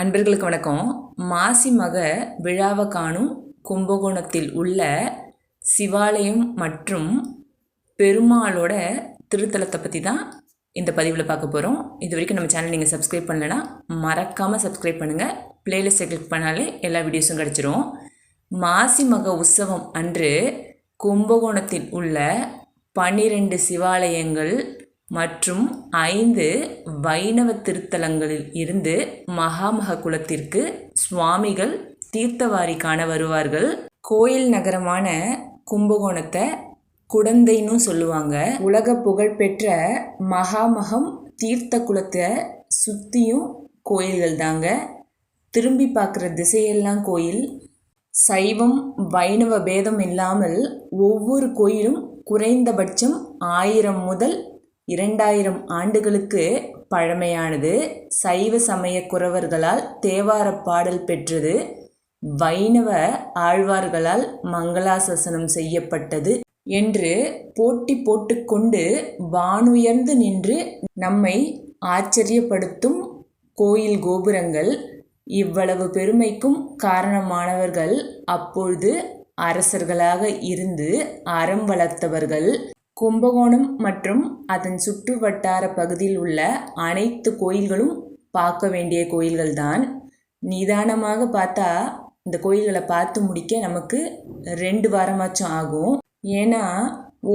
அன்பர்களுக்கு வணக்கம். மாசி மக விழாவை காணும் கும்பகோணத்தில் உள்ள சிவாலயம் மற்றும் பெருமாளோட திருத்தலத்தை பற்றி தான் இந்த பதிவில் பார்க்க போகிறோம் இது வரைக்கும் நம்ம சேனல் நீங்கள் சப்ஸ்கிரைப் பண்ணலைன்னா மறக்காமல் சப்ஸ்கிரைப் பண்ணுங்கள் பிளேலிஸ்ட்டை கிளிக் பண்ணாலே எல்லா வீடியோஸும் கிடச்சிரும். மாசி மக உற்சவம் அன்று கும்பகோணத்தில் உள்ள பன்னிரண்டு சிவாலயங்கள் மற்றும் ஐந்து வைணவ திருத்தலங்களில் இருந்து மகாமக குலத்திற்கு சுவாமிகள் தீர்த்தவாரி காண வருவார்கள். கோயில் நகரமான கும்பகோணத்தை குடந்தைன்னு சொல்லுவாங்க. உலக புகழ்பெற்ற மகாமகம் தீர்த்த குலத்தை சுற்றியும் கோயில்கள் தாங்க. திரும்பி பார்க்குற திசையெல்லாம் கோயில். சைவம் வைணவ பேதம் இல்லாமல் ஒவ்வொரு கோயிலும் குறைந்தபட்சம் ஆயிரம் முதல் இரண்டாயிரம் ஆண்டுகளுக்கு பழமையானது. சைவ சமய குறவர்களால் தேவார பாடல் பெற்றது. வைணவ ஆழ்வார்களால் மங்களாசசனம் செய்யப்பட்டது என்று போட்டி போட்டுக்கொண்டு வானுயர்ந்து நின்று நம்மை ஆச்சரியப்படுத்தும் கோயில் கோபுரங்கள் இவ்வளவு பெருமைக்கும் காரணமானவர்கள் அப்பொழுது அரசர்களாக இருந்து அறம் வளர்த்தவர்கள். கும்பகோணம் மற்றும் அதன் சுற்று வட்டார பகுதியில் உள்ள அனைத்து கோயில்களும் பார்க்க வேண்டிய கோயில்கள் தான் நிதானமாக பார்த்தா இந்த கோயில்களை பார்த்து முடிக்க நமக்கு ரெண்டு வாரமாச்சும் ஆகும். ஏன்னா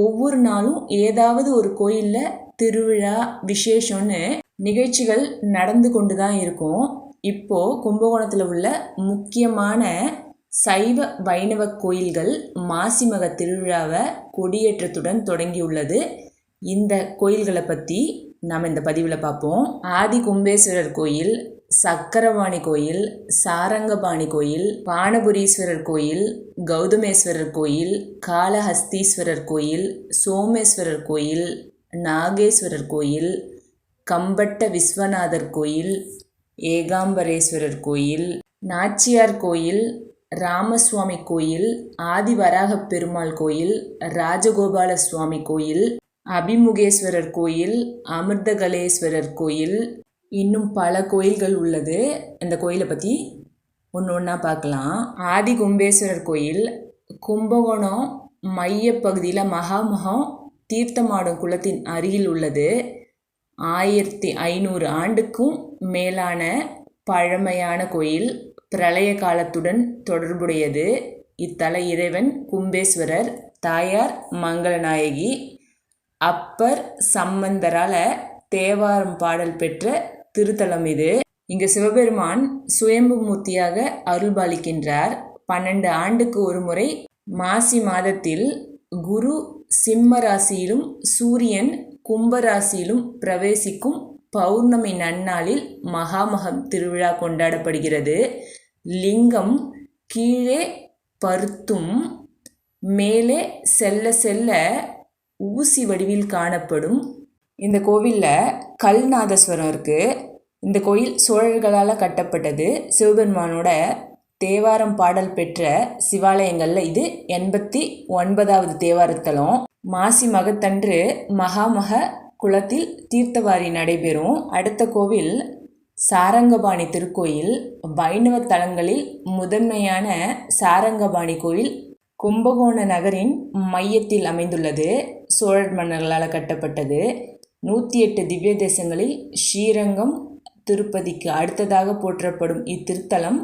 ஒவ்வொரு நாளும் ஏதாவது ஒரு கோயிலில் திருவிழா விசேஷம்னு நிகழ்ச்சிகள் நடந்து கொண்டு தான் இருக்கும். இப்போது கும்பகோணத்தில் உள்ள முக்கியமான சைவ வைணவ கோயில்கள் மாசிமக திருவிழாவை கொடியேற்றத்துடன் தொடங்கியுள்ளது. இந்த கோயில்களை பற்றி நாம் இந்த பதிவில் பார்ப்போம். ஆதி கும்பேஸ்வரர் கோயில் சக்கரவாணி கோயில் சாரங்கபாணி கோயில் பானபுரீஸ்வரர் கோயில் கௌதமேஸ்வரர் கோயில் காளஹஸ்தீஸ்வரர் கோயில் சோமேஸ்வரர் கோயில் நாகேஸ்வரர் கோயில் கம்பட்ட விஸ்வநாதர் கோயில் ஏகாம்பரேஸ்வரர் கோயில் நாச்சியார் கோயில் ராமசுவாமி கோயில் ஆதிவராகப் பெருமாள் கோயில் ராஜகோபால சுவாமி கோயில் அபிமுகேஸ்வரர் கோயில் அமிர்தகலேஸ்வரர் கோயில். இன்னும் பல கோயில்கள் உள்ளது. அந்த கோயிலை பற்றி ஒன்று ஒன்றா பார்க்கலாம். ஆதி கும்பேஸ்வரர் கோயில் கும்பகோணம் மையப்பகுதியில் மகாமகம் தீர்த்தமாடும் குளத்தின் அருகில் உள்ளது. ஆயிரத்தி ஐநூறு ஆண்டுக்கும் மேலான பழமையான கோயில். பிரளய காலத்துடன் தொடர்புடையது. இத்தல இறைவன் கும்பேஸ்வரர் தாயார் மங்களநாயகி. அப்பர் சம்பந்தரால தேவாரம் பாடல் பெற்ற திருத்தலம் இது. இங்கு சிவபெருமான் சுயம்பு மூர்த்தியாக அருள்பாலிக்கின்றார் பன்னெண்டு ஆண்டுக்கு ஒரு முறை மாசி மாதத்தில் குரு சிம்ம ராசியிலும் சூரியன் கும்பராசியிலும் பிரவேசிக்கும் பௌர்ணமி நன்னாளில் மகாமகம் திருவிழா கொண்டாடப்படுகிறது. லிங்கம் கீழே பருத்தும் மேலே செல்ல செல்ல ஊசி வடிவில் காணப்படும். இந்த கோவிலில் கல்நாதஸ்வரம் இருக்குது இந்த கோயில் சோழர்களால் கட்டப்பட்டது. சிவபெருமானோட தேவாரம் பாடல் பெற்ற சிவாலயங்களில் இது எண்பத்தி ஒன்பதாவது தேவாரத்தலம். மாசி மகத்தன்று மகாமக குளத்தில் தீர்த்தவாரி நடைபெறும். அடுத்த கோவில் சாரங்கபாணி திருக்கோயில். வைணவ தலங்களில் முதன்மையான சாரங்கபாணி கோயில் கும்பகோண நகரின் மையத்தில் அமைந்துள்ளது. சோழர் மன்னர்களால் கட்டப்பட்டது. நூற்றி எட்டு திவ்ய தேசங்களில் ஸ்ரீரங்கம் திருப்பதிக்கு அடுத்ததாக போற்றப்படும் இத்திருத்தலம்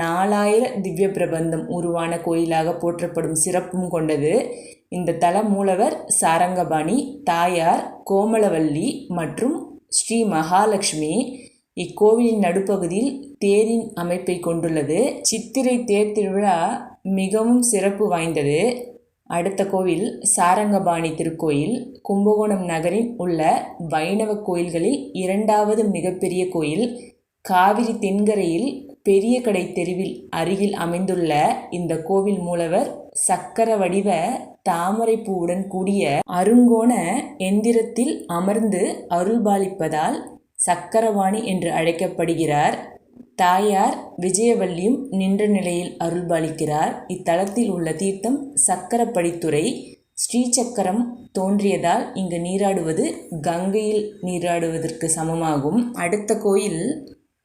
நாலாயிர திவ்ய பிரபந்தம் உருவான கோயிலாக போற்றப்படும் சிறப்பும் கொண்டது. இந்த தல மூலவர் சாரங்கபாணி தாயார் கோமலவல்லி மற்றும் ஸ்ரீ மகாலட்சுமி. இக்கோவிலின் நடுப்பகுதியில் தேரின் அமைப்பை கொண்டுள்ளது. சித்திரை தேர் திருவிழா மிகவும் சிறப்பு வாய்ந்தது. அடுத்த கோவில் சாரங்கபாணி திருக்கோயில். கும்பகோணம் நகரில் உள்ள வைணவ கோயில்களில் இரண்டாவது மிகப்பெரிய கோயில். காவிரி தென்கரையில் பெரிய கடை தெருவில் அருகில் அமைந்துள்ள இந்த கோவில் மூலவர் சக்கர வடிவ தாமரைப்பூவுடன் கூடிய அருங்கோண எந்திரத்தில் அமர்ந்து அருள்பாலிப்பதால் சக்கரவாணி என்று அழைக்கப்படுகிறார். தாயார் விஜயவல்லியும் நின்ற நிலையில் அருள்பாலிக்கிறார். இத்தலத்தில் உள்ள தீர்த்தம் சக்கரப்படித்துறை ஸ்ரீசக்கரம் தோன்றியதால் இங்கு நீராடுவது கங்கையில் நீராடுவதற்கு சமமாகும். அடுத்த கோயில்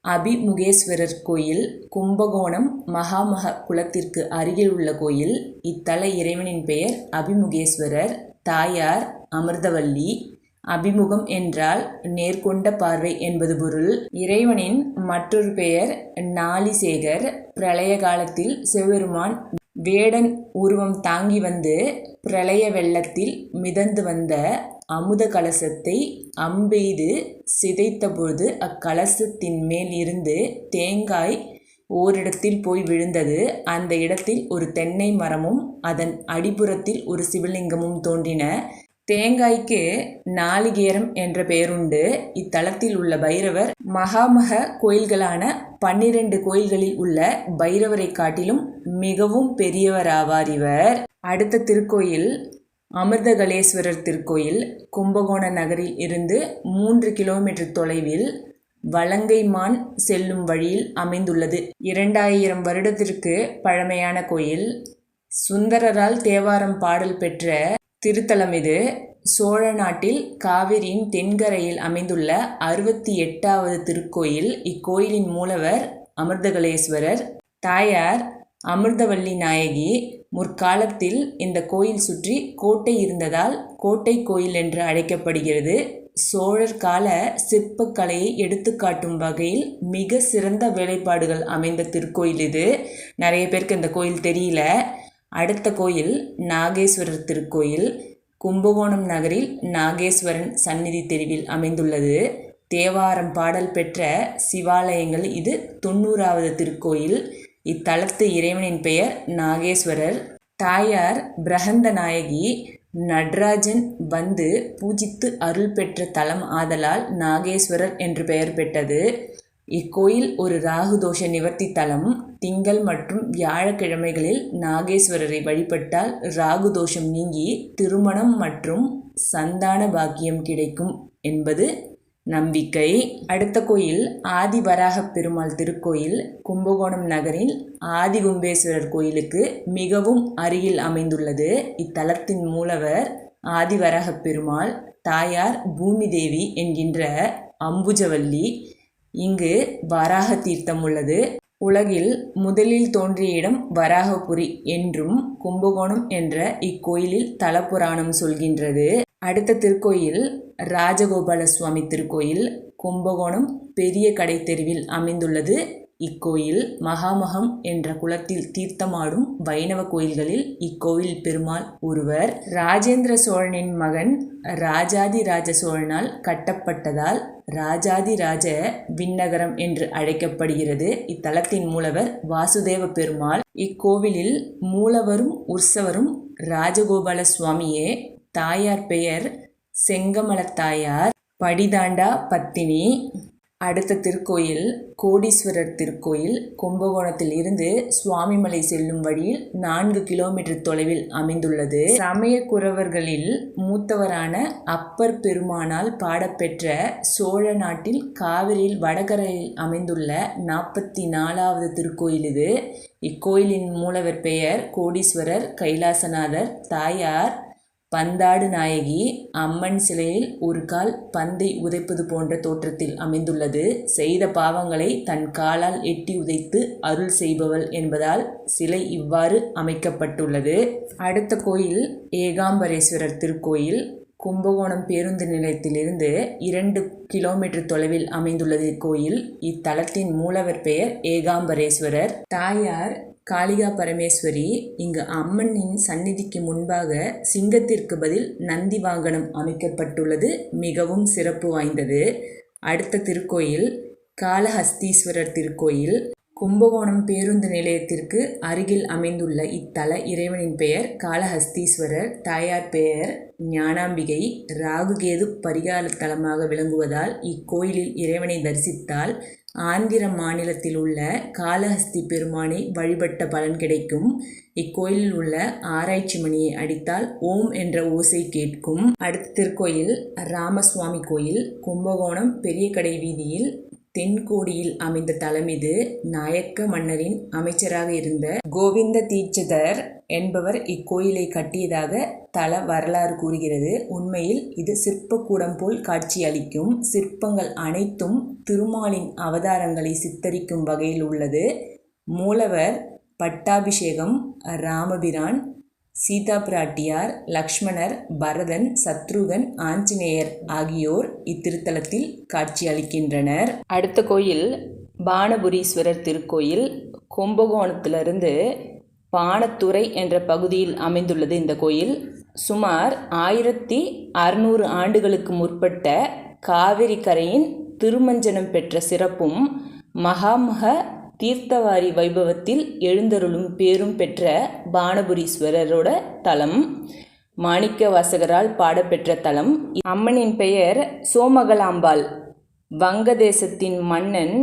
அபிமுகேஸ்வரர் கோயில் கும்பகோணம் மகாமக குளத்திற்கு அருகில் உள்ள கோயில். இத்தல இறைவனின் பெயர் அபிமுகேஸ்வரர். தாயார் அமிர்தவல்லி. அபிமுகம் என்றால் நேர்கொண்ட பார்வை என்பது பொருள். இறைவனின் மற்றொரு பெயர் நாலிசேகர் பிரளய காலத்தில் சிவபெருமான் வேடன் உருவம் தாங்கி வந்து பிரளய வெள்ளத்தில் மிதந்து வந்த அமுத கலசத்தை அம்பெய்து சிதைத்தபொழுது அக்கலசத்தின் மேல் இருந்து தேங்காய் ஓரிடத்தில் போய் விழுந்தது. அந்த இடத்தில் ஒரு தென்னை மரமும் அதன் அடிப்புறத்தில் ஒரு சிவலிங்கமும் தோன்றின. தேங்காய்க்கு நாளிகேரம் என்ற பெயருண்டு. இத்தலத்தில் உள்ள பைரவர் மகாமக கோயில்களான பன்னிரண்டு கோயில்களில் உள்ள பைரவரை காட்டிலும் மிகவும் பெரியவராவார் இவர். அடுத்த திருக்கோயில் அமிர்தகலேஸ்வரர் திருக்கோயில் கும்பகோண நகரில் இருந்து மூன்று கிலோமீட்டர் தொலைவில் வலங்கைமான் செல்லும் வழியில் அமைந்துள்ளது. இரண்டாயிரம் வருடத்திற்கு பழமையான கோயில். சுந்தரரால் தேவாரம் பாடல் பெற்ற திருத்தலம் இது. சோழ நாட்டில் காவிரியின் தென்கரையில் அமைந்துள்ள அறுபத்தி எட்டாவது திருக்கோயில். இக்கோயிலின் மூலவர் அமிர்தகலேஸ்வரர். தாயார் அமிர்தவல்லி நாயகி. முற்காலத்தில் இந்த கோயில் சுற்றி கோட்டை இருந்ததால் கோட்டை கோயில் என்று அழைக்கப்படுகிறது. சோழர் கால சிற்பக்கலையை எடுத்துக்காட்டும் வகையில் மிக சிறந்த வேலைப்பாடுகள் அமைந்த திருக்கோயில் இது. நிறைய பேருக்கு இந்த கோயில் தெரியல. அடுத்த கோயில் நாகேஸ்வரர் திருக்கோயில். கும்பகோணம் நகரில் நாகேஸ்வரன் சந்நிதி தெருவில் அமைந்துள்ளது. தேவாரம் பாடல் பெற்ற சிவாலயங்கள் இது தொண்ணூறாவது திருக்கோயில். இத்தலத்து இறைவனின் பெயர் நாகேஸ்வரர். தாயார் பிரகந்த நாயகி நடராஜன் வந்து பூஜித்து அருள் பெற்ற தலம் ஆதலால் நாகேஸ்வரர் என்று பெயர் பெற்றது. இக்கோயில் ஒரு ராகுதோஷ நிவர்த்தி தலம். திங்கள் மற்றும் வியாழக்கிழமைகளில் நாகேஸ்வரரை வழிபட்டால் ராகு தோஷம் நீங்கி திருமணம் மற்றும் சந்தான பாக்கியம் கிடைக்கும் என்பது நம்பிக்கை. அடுத்த கோயில் ஆதி வராக பெருமாள் திருக்கோயில் கும்பகோணம் நகரில் ஆதிகும்பேஸ்வரர் கோயிலுக்கு மிகவும் அருகில் அமைந்துள்ளது. இத்தலத்தின் மூலவர் ஆதிவராக பெருமாள் தாயார் பூமி தேவி என்கின்ற அம்புஜவல்லி. இங்கு வராக தீர்த்தம் உள்ளது. உலகில் முதலில் தோன்றிய இடம் வராகபுரி என்றும் கும்பகோணம் என்ற இக்கோயிலில் தலபுராணம் சொல்கின்றது. அடுத்த திருக்கோயில் ராஜகோபால சுவாமி திருக்கோயில் கும்பகோணம் பெரிய கடை தெருவில் அமைந்துள்ளது. இக்கோயில் மகாமகம் என்ற குலத்தில் தீர்த்தமாடும் வைணவ கோயில்களில் இக்கோயில் பெருமாள் ஒருவர். ராஜேந்திர சோழனின் மகன் ராஜாதி ராஜ சோழனால் கட்டப்பட்டதால் ராஜாதி ராஜ விண்ணகரம் என்று அழைக்கப்படுகிறது. இத்தலத்தின் மூலவர் வாசுதேவ பெருமாள். இக்கோவிலில் மூலவரும் உற்சவரும் ராஜகோபால சுவாமியே தாயார் பெயர் செங்கமலத்தாயார் படிதாண்டா பத்தினி. அடுத்த திருக்கோயில் கோடீஸ்வரர் திருக்கோயில். கும்பகோணத்தில் இருந்து சுவாமிமலை செல்லும் வழியில் நான்கு கிலோமீட்டர் தொலைவில் அமைந்துள்ளது. சமய குறவர்களில் மூத்தவரான அப்பர் பெருமானால் பாடப்பெற்ற சோழ நாட்டில் காவிரியில் வடகரையில் அமைந்துள்ள நாற்பத்தி நாலாவது திருக்கோயில் இது. இக்கோயிலின் மூலவர் பெயர் கோடீஸ்வரர் கைலாசநாதர் தாயார். பந்தாடு நாயகி அம்மன் சிலையில் ஒரு கால் பந்தை உதைப்பது போன்ற தோற்றத்தில் அமைந்துள்ளது. செய்த பாவங்களை தன் காலால் எட்டி உதைத்து அருள் செய்பவள் என்பதால் சிலை இவ்வாறு அமைக்கப்பட்டுள்ளது. அடுத்த கோயில் ஏகாம்பரேஸ்வரர் திருக்கோயில். கும்பகோணம் பேருந்து நிலையத்திலிருந்து இரண்டு கிலோமீட்டர் தொலைவில் அமைந்துள்ளது இக்கோயில். இத்தலத்தின் மூலவர் பெயர் ஏகாம்பரேஸ்வரர். தாயார் காளிகா பரமேஸ்வரி இங்கு அம்மனின் சந்நிதிக்கு முன்பாக சிங்கத்திற்கு பதில் நந்தி வாகனம் அமைக்கப்பட்டுள்ளது மிகவும் சிறப்பு வாய்ந்தது. அடுத்த திருக்கோயில் காளஹஸ்தீஸ்வரர் திருக்கோயில் கும்பகோணம் பேருந்து நிலையத்திற்கு அருகில் அமைந்துள்ள இத்தல இறைவனின் பெயர் காளஹஸ்தீஸ்வரர். தாயார் பெயர் ஞானாம்பிகை. ராகுகேது பரிகார தலமாக விளங்குவதால் இக்கோயிலில் இறைவனை தரிசித்தால் ஆந்திர மாநிலத்தில் உள்ள காளஹஸ்தி பெருமானை வழிபட்ட பலன் கிடைக்கும். இக்கோயிலில் உள்ள ஆராய்ச்சி மணியை அடித்தால் ஓம் என்ற ஓசை கேட்கும். அடுத்த திருக்கோயில் ராமசுவாமி கோயில். கும்பகோணம் பெரிய கடை வீதியில் தென்கோடியில் அமைந்த தலைமீது நாயக்க மன்னரின் அமைச்சராக இருந்த கோவிந்த தீட்சிதர் என்பவர் இக்கோயிலை கட்டியதாக தல வரலாறு கூறுகிறது. உண்மையில் இது சிற்பக்கூடம் போல் காட்சியளிக்கும். சிற்பங்கள் அனைத்தும் திருமாலின் அவதாரங்களை சித்தரிக்கும் வகையில் உள்ளது. மூலவர் பட்டாபிஷேகம் ராமபிரான் சீதா பிராட்டியார் லக்ஷ்மணர் பரதன் சத்ருகன் ஆஞ்சநேயர் ஆகியோர் இத்திருத்தலத்தில் காட்சியளிக்கின்றனர். அடுத்த கோயில் பானபுரீஸ்வரர் திருக்கோயில். கும்பகோணத்திலிருந்து பானத்துறை என்ற பகுதியில் அமைந்துள்ளது இந்த கோயில். சுமார் ஆயிரத்தி அறுநூறு ஆண்டுகளுக்கு முற்பட்ட காவிரி கரையின் திருமஞ்சனம் பெற்ற சிறப்பும் மகாமக தீர்த்தவாரி வைபவத்தில் எழுந்தருளும் பேரும் பெற்ற பானபுரீஸ்வரரோட தலம் மாணிக்க வாசகரால் பாடப்பெற்ற தலம். அம்மனின் பெயர் சோமகலாம்பாள். வங்கதேசத்தின் மன்னன்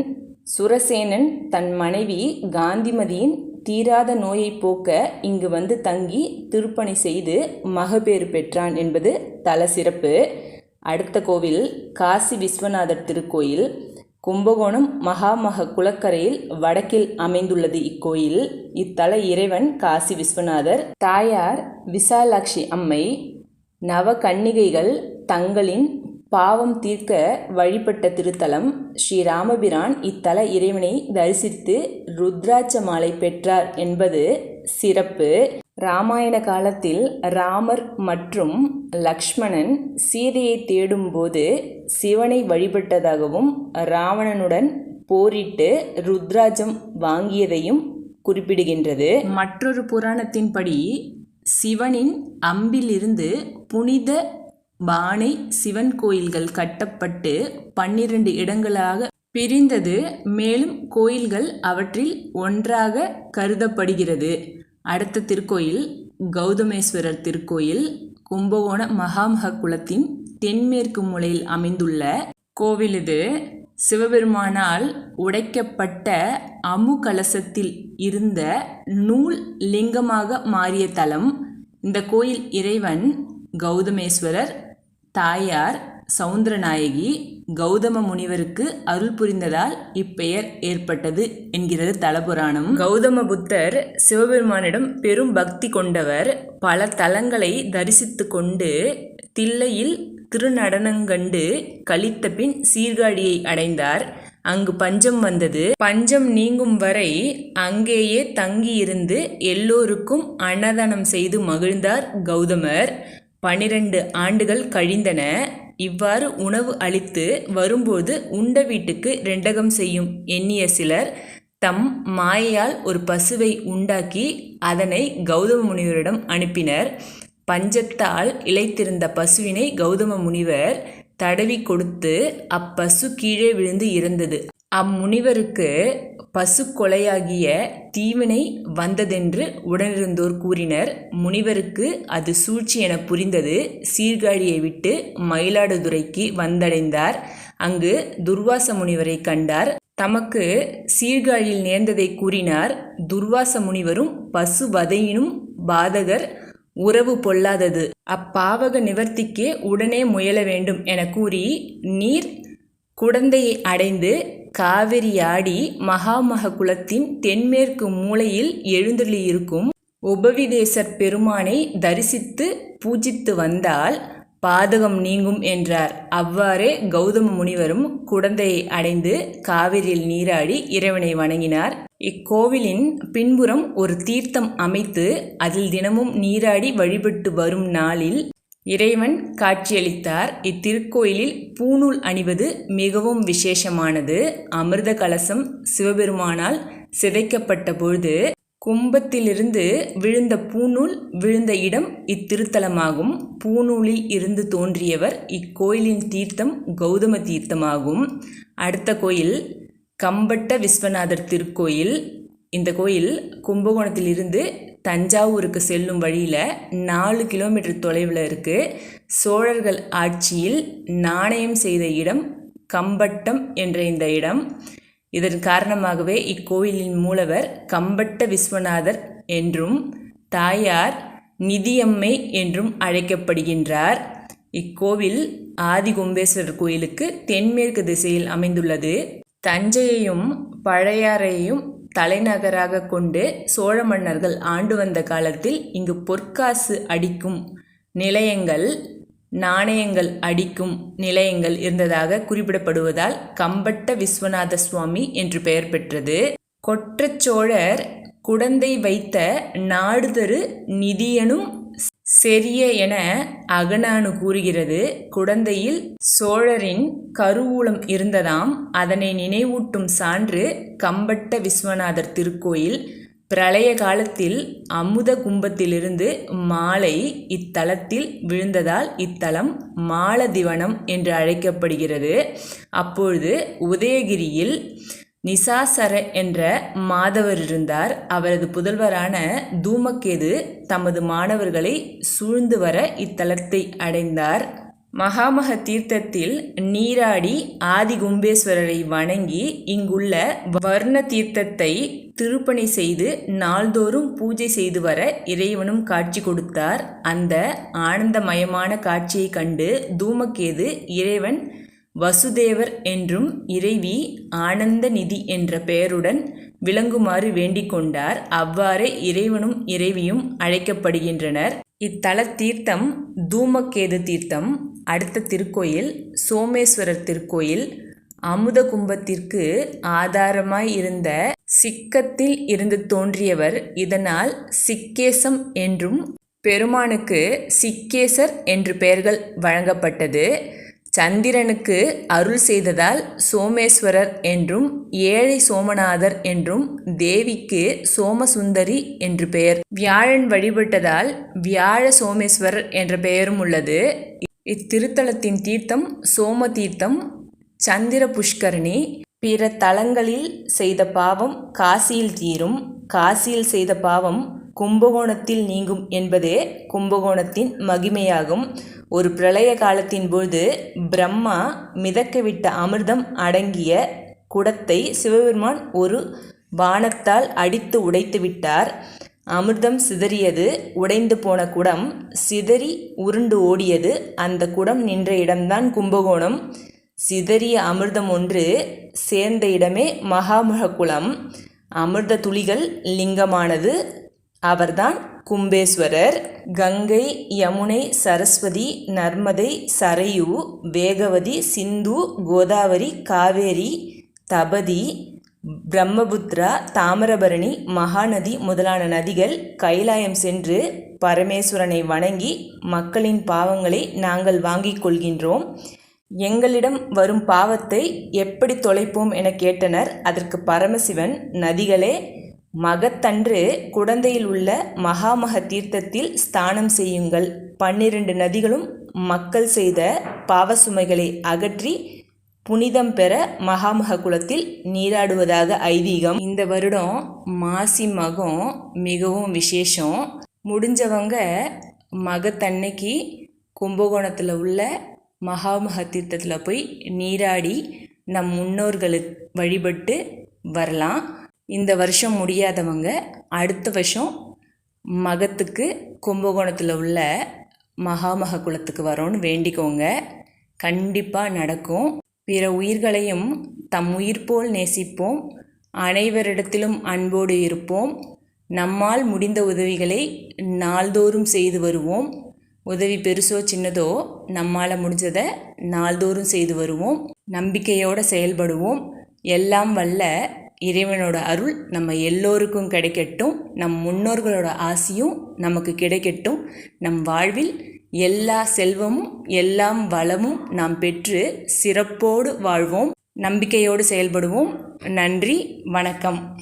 சுரசேனன் தன் மனைவி காந்திமதியின் தீராத நோயை போக்க இங்கு வந்து தங்கி திருப்பணி செய்து மகப்பேறு பெற்றான் என்பது தல சிறப்பு அடுத்த கோவில் காசி விஸ்வநாதர் திருக்கோயில். கும்பகோணம் மகாமக குளக்கரையில் வடக்கில் அமைந்துள்ளது இக்கோயில். இத்தல இறைவன் காசி விஸ்வநாதர் தாயார் விசாலாட்சி அம்மை நவ கன்னிகைகள் தங்களின் பாவம் தீர்க்க வழிபட்ட திருத்தலம். ஸ்ரீ ராமபிரான் இத்தல இறைவனை தரிசித்து ருத்ராட்ச மாலை பெற்றார் என்பது சிறப்பு. ராமாயண காலத்தில் ராமர் மற்றும் லக்ஷ்மணன் சீதையை தேடும்போது சிவனை வழிபட்டதாகவும் ராவணனுடன் போரிட்டு ருத்ராஜம் வாங்கியதையும் குறிப்பிடுகின்றது. மற்றொரு புராணத்தின்படி சிவனின் அம்பிலிருந்து புனித பானை சிவன் கோயில்கள் கட்டப்பட்டு பன்னிரண்டு இடங்களாக பிரிந்தது. மேலும் கோயில்கள் அவற்றில் ஒன்றாக கருதப்படுகிறது. அடுத்த திருக்கோயில் கௌதமேஸ்வரர் திருக்கோயில் கும்பகோண மகாமக குலத்தின் தென்மேற்கு மூலையில் அமைந்துள்ள கோவில் இது. சிவபெருமானால் உடைக்கப்பட்ட அமு கலசத்தில் இருந்த நூல் லிங்கமாக மாறிய தலம். இந்த கோயில் இறைவன் கௌதமேஸ்வரர் தாயார் சவுந்தரநாயகி கௌதம முனிவருக்கு அருள் புரிந்ததால் இப்பெயர் ஏற்பட்டது என்கிறது தலபுராணம். கௌதம புத்தர் சிவபெருமானிடம் பெரும் பக்தி கொண்டவர். பல தலங்களை தரிசித்து கொண்டு தில்லையில் திருநடனங்கண்டு கழித்த பின் சீர்காழியை அடைந்தார். அங்கு பஞ்சம் வந்தது. பஞ்சம் நீங்கும் வரை அங்கேயே தங்கியிருந்து எல்லோருக்கும் அன்னதானம் செய்து மகிழ்ந்தார் கௌதமர். பனிரெண்டு ஆண்டுகள் கழிந்தன. இவ்வாறு உணவு அளித்து வரும்போது உண்ட வீட்டுக்கு ரெண்டகம் செய்யும் எண்ணிய சிலர் தம் மாயையால் ஒரு பசுவை உண்டாக்கி அதனை கௌதம முனிவரிடம் அனுப்பினர். பஞ்சத்தால் இழைத்திருந்த பசுவினை கௌதம முனிவர் தடவி கொடுத்து அப்பசு கீழே விழுந்து இறந்தது. அம்முனிவருக்கு பசு கொலையாகிய தீவினை வந்ததென்று உடனிருந்தோர் கூறினர். முனிவருக்கு அது சூழ்ச்சி என புரிந்தது. சீர்காழியை விட்டு மயிலாடுதுறைக்கு வந்தடைந்தார். அங்கு துர்வாச முனிவரை கண்டார். தமக்கு சீர்காழியில் நேர்ந்ததை கூறினார். துர்வாச முனிவரும் பசு வதையினும் பாதகர் உறவு பொல்லாதது. அப்பாவக நிவர்த்திக்கே உடனே முயல வேண்டும் என கூறி நீர் குடந்தையை அடைந்து காவிரியாடி மகாமக குலத்தின் தென்மேற்கு மூலையில் எழுந்தள்ளியிருக்கும் உபவிதேசர் பெருமானை தரிசித்து பூஜித்து வந்தால் பாதகம் நீங்கும் என்றார். அவ்வாறே கௌதம முனிவரும் குடந்தையை அடைந்து காவிரியில் நீராடி இறைவனை வணங்கினார். இக்கோவிலின் பின்புறம் ஒரு தீர்த்தம் அமைத்து அதில் தினமும் நீராடி வழிபட்டு வரும் நாளில் இறைவன் காட்சியளித்தார். இத்திருக்கோயிலில் பூநூல் அணிவது மிகவும் விசேஷமானது. அமிர்த கலசம் சிவபெருமானால் சிதைக்கப்பட்ட பொழுது கும்பத்திலிருந்து விழுந்த பூநூல் விழுந்த இடம் இத்திருத்தலமாகும். பூநூலில் இருந்து தோன்றியவர் இக்கோயிலின் தீர்த்தம் கௌதம தீர்த்தமாகும். அடுத்த கோயில் கம்பட்ட விஸ்வநாதர் திருக்கோயில். இந்த கோயில் கும்பகோணத்திலிருந்து தஞ்சாவூருக்கு செல்லும் வழியில் நாலு கிலோமீட்டர் தொலைவில் இருக்குது சோழர்கள் ஆட்சியில் நாணயம் செய்த இடம் கம்பட்டம் என்ற இந்த இடம். இதன் காரணமாகவே இக்கோயிலின் மூலவர் கம்பட்ட விஸ்வநாதர் என்றும் தாயார் நிதியம்மை என்றும் அழைக்கப்படுகின்றார். இக்கோவில் ஆதிகும்பேஸ்வரர் கோயிலுக்கு தென்மேற்கு திசையில் அமைந்துள்ளது. தஞ்சையையும் பழையாறையையும் தலைநகராக கொண்டு சோழ மன்னர்கள் ஆண்டு வந்த காலத்தில் இங்கு பொற்காசு அடிக்கும் நிலையங்கள் நாணயங்கள் அடிக்கும் நிலையங்கள் இருந்ததாக குறிப்பிடப்படுவதால் கம்பட்ட விஸ்வநாத சுவாமி என்று பெயர் பெற்றது. கொற்றச்சோழர் குடந்தை வைத்த நாடுதரு நிதியனும் செரிய என அகனானு கூறுகிறது. குடந்தையில் சோழரின் கருவூலம் இருந்ததாம் அதனை நினைவூட்டும் சான்று கம்பட்ட விஸ்வநாதர் திருக்கோயில் பிரளய காலத்தில் அமுத கும்பத்திலிருந்து மாலை இத்தலத்தில் விழுந்ததால் இத்தலம் மாலதிவனம் என்று அழைக்கப்படுகிறது. அப்பொழுது உதயகிரியில் நிசாசர என்ற மாதவர் இருந்தார். அவரது புதல்வரான தூமக்கேது தமது மாணவர்களை சூழ்ந்து வர இத்தலத்தை அடைந்தார். மகாமக தீர்த்தத்தில் நீராடி ஆதி கும்பேஸ்வரரை வணங்கி இங்குள்ள வர்ண தீர்த்தத்தை திருப்பணி செய்து நாள்தோறும் பூஜை செய்து வர இறைவனும் காட்சி கொடுத்தார். அந்த ஆனந்தமயமான காட்சியை கண்டு தூமக்கேது இறைவன் வசுதேவர் என்றும் இறைவி ஆனந்த நிதி என்ற பெயருடன் விளங்குமாறு வேண்டிக் கொண்டார். அவ்வாறே இறைவனும் இறைவியும் அழைக்கப்படுகின்றனர். இத்தல தீர்த்தம் தூமக்கேது தீர்த்தம். அடுத்த திருக்கோயில் சோமேஸ்வரர் திருக்கோயில். அமுத கும்பத்திற்கு ஆதாரமாய் இருந்த சிக்கத்தில் இருந்து தோன்றியவர் இதனால் சிக்கேசம் என்றும் பெருமானுக்கு சிக்கேசர் என்று பெயர்கள் வழங்கப்பட்டது. சந்திரனுக்கு அருள் செய்ததால் சோமேஸ்வரர் என்றும் ஏழை சோமநாதர் என்றும் தேவிக்கு சோமசுந்தரி என்று பெயர். வியாழன் வழிபட்டதால் வியாழ சோமேஸ்வரர் என்ற பெயரும் உள்ளது. இத்திருத்தலத்தின் தீர்த்தம் சோம தீர்த்தம் சந்திர புஷ்கரணி பிற தலங்களில் செய்த பாவம் காசியில் தீரும். காசியில் செய்த பாவம் கும்பகோணத்தில் நீங்கும் என்பதே கும்பகோணத்தின் மகிமையாகும். ஒரு பிரளய காலத்தின் போது பிரம்மா மிதக்கவிட்ட அமிர்தம் அடங்கிய குடத்தை சிவபெருமான் ஒரு பானத்தால் அடித்து உடைத்து விட்டார். அமிர்தம் சிதறியது உடைந்து போன குடம் சிதறி உருண்டு ஓடியது. அந்த குடம் நின்ற இடம்தான் கும்பகோணம். சிதறிய அமிர்தம் ஒன்று சேர்ந்த இடமே மகாமககுளம் அமிர்த துளிகள் லிங்கமானது. அவர்தான் கும்பேஸ்வரர் கங்கை யமுனை சரஸ்வதி நர்மதை சரையு வேகவதி சிந்து கோதாவரி காவேரி தபதி பிரம்மபுத்ரா தாமிரபரணி மகாநதி முதலான நதிகள் கைலாயம் சென்று பரமேஸ்வரனை வணங்கி மக்களின் பாவங்களை நாங்கள் வாங்கிக் கொள்கின்றோம். எங்களிடம் வரும் பாவத்தை எப்படி தொலைப்போம் என கேட்டனர். அதற்கு பரமசிவன் நதிகளே மகத்தன்று குடந்தையில் உள்ள மகாமக தீர்த்தத்தில் ஸ்தானம் செய்யுங்கள். பன்னிரண்டு நதிகளும் மக்கள் செய்த பாவசுமைகளை அகற்றி புனிதம் பெற மகாமக குளத்தில் நீராடுவதாக ஐதீகம். இந்த வருடம் மாசி மகம் மிகவும் விசேஷம். முடிஞ்சவங்க மகத்தன்னைக்கு கும்பகோணத்தில் உள்ள மகாமக தீர்த்தத்தில் போய் நீராடி நம் முன்னோர்களுக்கு வழிபட்டு வரலாம். இந்த வருஷம் முடியாதவங்க அடுத்த வருஷம் மகத்துக்கு கும்பகோணத்தில் உள்ள மகாமக குலத்துக்கு வரோன்னு வேண்டிக்கோங்க. கண்டிப்பாக நடக்கும். பிற உயிர்களையும் தம் உயிர் போல் நேசிப்போம். அனைவரிடத்திலும் அன்போடு இருப்போம். நம்மால் முடிந்த உதவிகளை நாள்தோறும் செய்து வருவோம். உதவி பெருசோ சின்னதோ நம்மால் முடிஞ்சதை நாள்தோறும் செய்து வருவோம். நம்பிக்கையோடு செயல்படுவோம். எல்லாம் வல்ல இறைவனோட அருள் நம்ம எல்லோருக்கும் கிடைக்கட்டும் நம் முன்னோர்களோட ஆசியும் நமக்கு கிடைக்கட்டும். நம் வாழ்வில் எல்லா செல்வமும் எல்லாம் வளமும் நாம் பெற்று சிறப்போடு வாழ்வோம். நம்பிக்கையோடு செயல்படுவோம். நன்றி வணக்கம்.